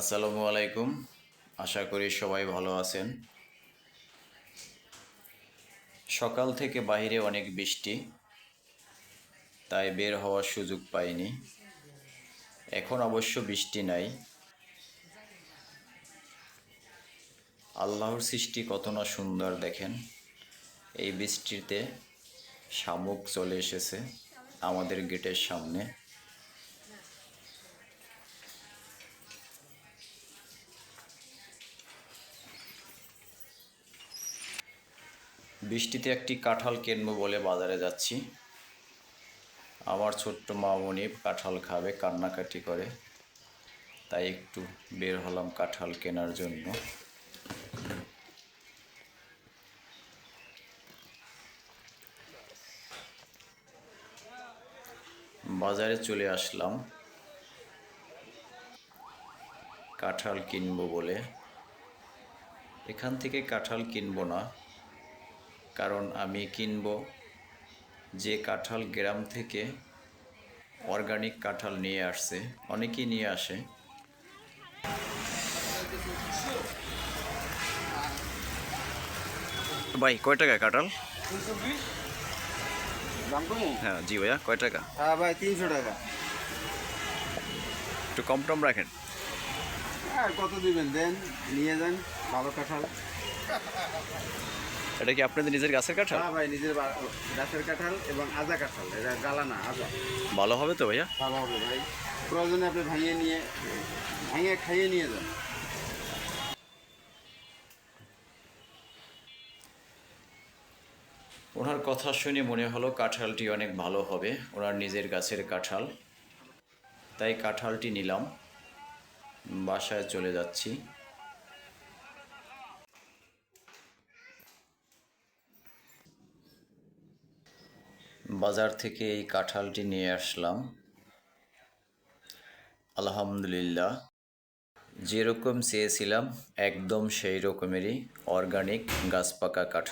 আসসালামু আলাইকুম। আশা করি সবাই ভালো আছেন। সকাল থেকে বাইরে অনেক বৃষ্টি, তাই বের হওয়ার সুযোগ পাইনি। এখন অবশ্য বৃষ্টি নাই। আল্লাহর সৃষ্টি কত না সুন্দর দেখেন। এই বৃষ্টিতে শামুক চলে এসেছে আমাদের গেটের সামনে। বৃষ্টিতে একটি কাঁঠাল কিনবো বলে বাজারে যাচ্ছি। আমার ছোট্ট মামনি কাঁঠাল খাবে, কান্নাকাটি করে। তাই একটু বের হলাম কাঁঠাল কেনার জন্য। বাজারে চলে আসলাম। কাঁঠাল কিনবো বলে। এখান থেকে কাঁঠাল কিনবো না। কারণ আমি কিনব। যে কাঁঠাল গ্রাম থেকে অর্গানিক কাঁঠাল নিয়ে আসছে অনেকেই নিয়ে আসে। ভাই কয় টাকা কাঁঠাল? হ্যাঁ জি ভাইয়া কয় টাকা? হ্যাঁ ভাই তিনশো টাকা। একটু কম টম রাখেন। আর কত দিবেন? দেন নিয়ে যান ভালো কাঁঠাল। এটা কি আপনাদের নিজের গাছের কাঁঠাল? হ্যাঁ ভাই নিজের গাছের কাঁঠাল এবং আজা কাঁঠাল এটা গালা না আজা। ভালো হবে তো ভাইয়া? ভালো হবে ভাই। প্রয়োজনে আপনি ভাঙিয়ে নিয়ে ভাঙিয়ে খাইয়ে নিয়ে যান। ওনার কথা শুনে মনে হলো কাঁঠালটি অনেক ভালো হবে ওনার নিজের গাছের কাঁঠাল। তাই কাঁঠালটি নিলাম। বাসায় চলে যাচ্ছি। বাজার থেকে এই কাঁঠালটি নিয়ে আসলাম। আলহামদুলিল্লাহ। যেরকম চেয়েছিলাম, একদম সেই রকমেরই অর্গানিক গাছ পাকা কাঁঠাল।